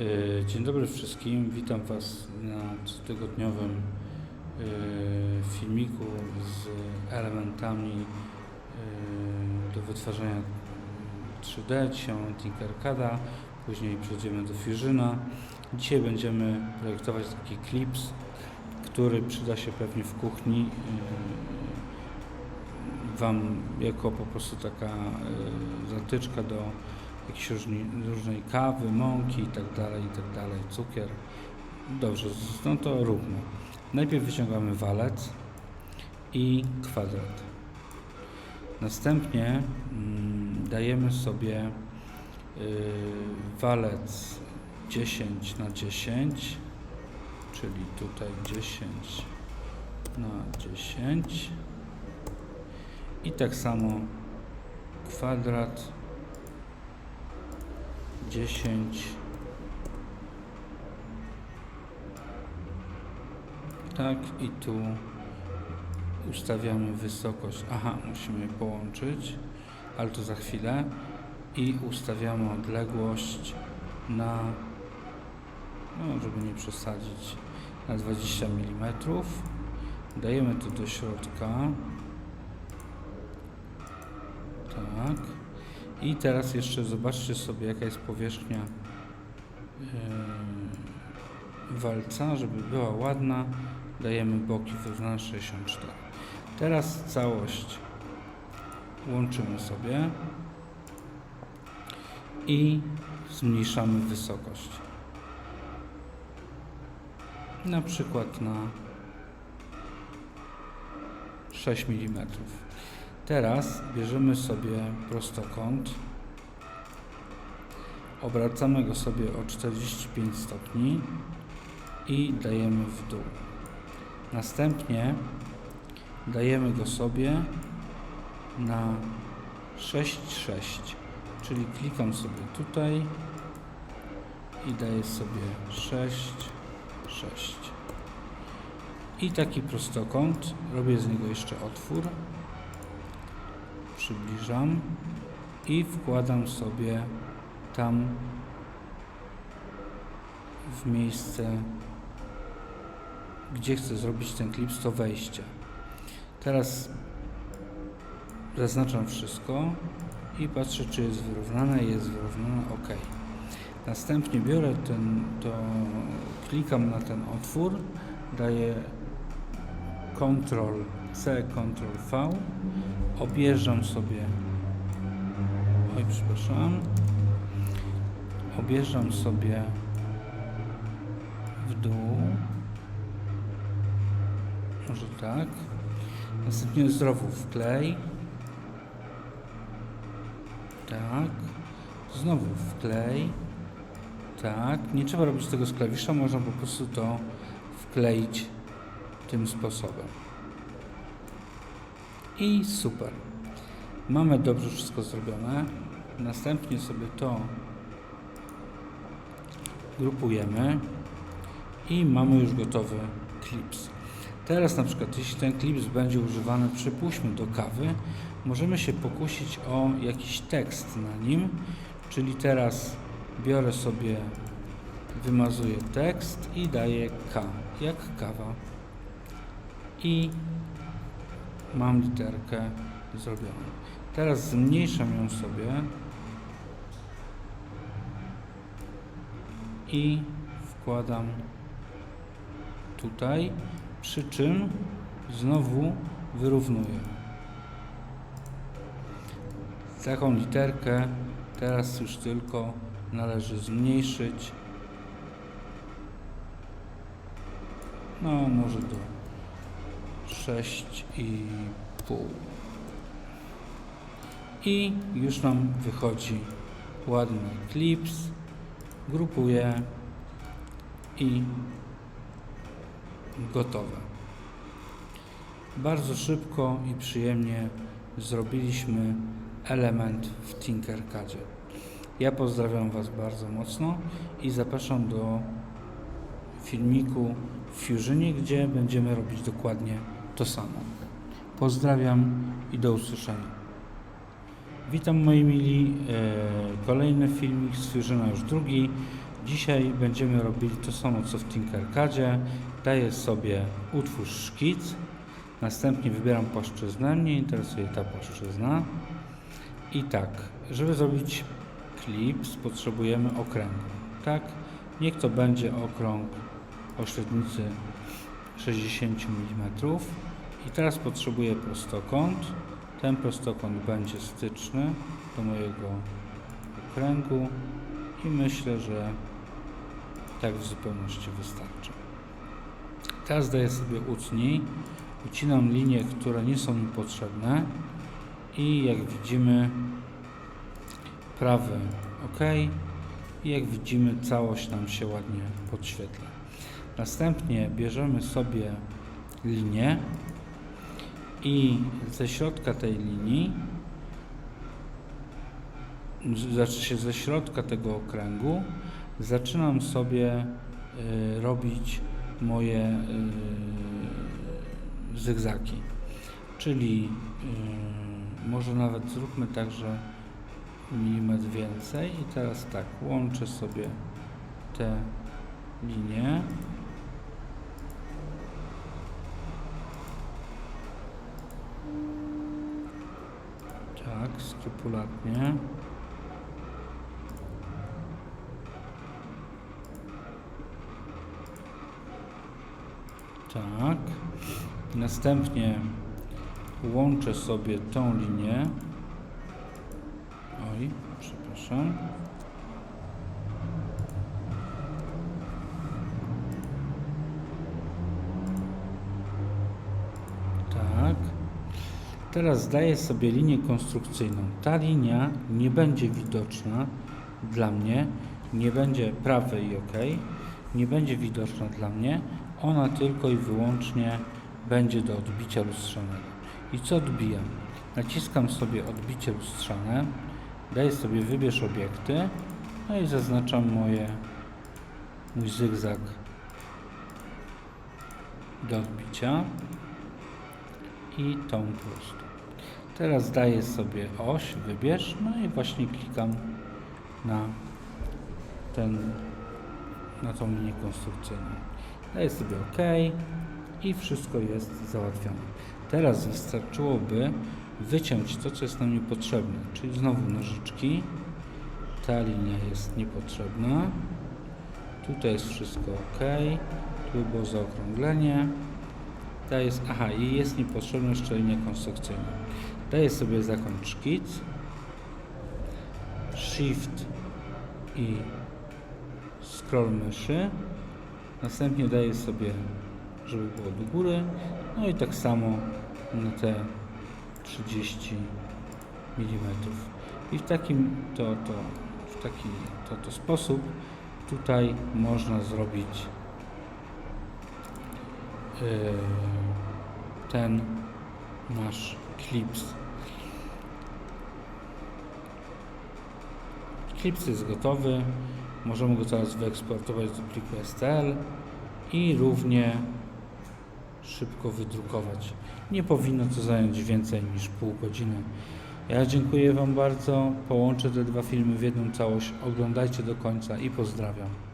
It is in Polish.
E, Dzień dobry wszystkim. Witam Was na cotygodniowym e, filmiku z elementami e, do wytwarzania 3D. Dzisiaj Tinkercada, później przejdziemy do Fusiona. Dzisiaj będziemy projektować taki klips, który przyda się pewnie w kuchni Wam jako po prostu taka zatyczka do jakiejś różni, różnej kawy, mąki i tak dalej, i tak cukier. Dobrze, no to róbmy. Najpierw wyciągamy walec i kwadrat. Następnie mm, dajemy sobie y, walec 10 na 10, czyli tutaj 10 na 10 i tak samo kwadrat 10 tak i tu ustawiamy wysokość. Aha musimy połączyć ale to za chwilę. I ustawiamy odległość na no żeby nie przesadzić na 20 mm dajemy to do środka. Tak i teraz jeszcze zobaczcie sobie, jaka jest powierzchnia yy, walca, żeby była ładna. Dajemy boki wyrównane 64. Teraz całość łączymy sobie i zmniejszamy wysokość. Na przykład na 6 mm. Teraz bierzemy sobie prostokąt, obracamy go sobie o 45 stopni i dajemy w dół. Następnie dajemy go sobie na 6,6, czyli klikam sobie tutaj i daję sobie 6, 6. I taki prostokąt, robię z niego jeszcze otwór przybliżam i wkładam sobie tam w miejsce, gdzie chcę zrobić ten klips, to wejście. Teraz zaznaczam wszystko i patrzę, czy jest wyrównane. Jest wyrównane, ok. Następnie biorę ten, to klikam na ten otwór, daję Ctrl C, Ctrl V, objeżdżam sobie, oj przepraszam, objeżdżam sobie w dół, może tak, następnie znowu wklej, tak, znowu wklej, tak, nie trzeba robić tego z klawisza, można po prostu to wkleić tym sposobem. I super. Mamy dobrze wszystko zrobione. Następnie sobie to grupujemy i mamy już gotowy klips. Teraz na przykład jeśli ten klips będzie używany przypuśćmy do kawy, możemy się pokusić o jakiś tekst na nim, czyli teraz biorę sobie wymazuję tekst i daję K, jak kawa i mam literkę zrobioną. Teraz zmniejszam ją sobie i wkładam tutaj, przy czym znowu wyrównuję. Taką literkę teraz już tylko należy zmniejszyć. No, może do 6,5 i już nam wychodzi ładny klips. Grupuję i gotowe. Bardzo szybko i przyjemnie zrobiliśmy element w Tinkercadzie. Ja pozdrawiam Was bardzo mocno i zapraszam do filmiku w Fusionie, gdzie będziemy robić dokładnie to samo. Pozdrawiam i do usłyszenia. Witam moi mili. E, Kolejny filmik z Fusiona, już drugi. Dzisiaj będziemy robili to samo co w Tinkercadzie. Daję sobie utwórz szkic, następnie wybieram płaszczyznę, mnie interesuje ta płaszczyzna. I tak, żeby zrobić klips potrzebujemy okręgu, tak? Niech to będzie okrąg o średnicy 60 mm. I teraz potrzebuję prostokąt. Ten prostokąt będzie styczny do mojego okręgu i myślę, że tak w zupełności wystarczy. Teraz daję sobie utnij, ucinam linie, które nie są mi potrzebne i jak widzimy prawy OK i jak widzimy całość nam się ładnie podświetla. Następnie bierzemy sobie linię i ze środka tej linii znaczy się ze środka tego okręgu zaczynam sobie y, robić moje y, zygzaki. Czyli y, może nawet zróbmy tak, że milimetr więcej i teraz tak, łączę sobie te linie. Tak, skrupulatnie. Tak. Następnie łączę sobie tą linię. Oj, przepraszam. Tak. Teraz zdaję sobie linię konstrukcyjną. Ta linia nie będzie widoczna dla mnie, nie będzie prawe i ok, nie będzie widoczna dla mnie, ona tylko i wyłącznie będzie do odbicia lustrzanego. I co odbijam? Naciskam sobie odbicie lustrzane, daję sobie wybierz obiekty, no i zaznaczam moje, mój zygzak do odbicia i tą prostą. Teraz daję sobie oś, wybierz, no i właśnie klikam na ten, na tą linię konstrukcyjną. Daję sobie OK i wszystko jest załatwione. Teraz wystarczyłoby wyciąć to, co jest nam niepotrzebne, czyli znowu nożyczki. Ta linia jest niepotrzebna. Tutaj jest wszystko OK. Tu było zaokrąglenie. Ta jest, aha, i jest niepotrzebna jeszcze linia konstrukcyjna. Daję sobie zakończ szkic. Shift i scroll myszy. Następnie daję sobie, żeby było do góry. No i tak samo na te 30 mm. I w takim to, to, w taki to, to sposób tutaj można zrobić ten nasz klips. Klips jest gotowy. Możemy go teraz wyeksportować do pliku STL i równie szybko wydrukować. Nie powinno to zająć więcej niż pół godziny. Ja dziękuję Wam bardzo. Połączę te dwa filmy w jedną całość. Oglądajcie do końca i pozdrawiam.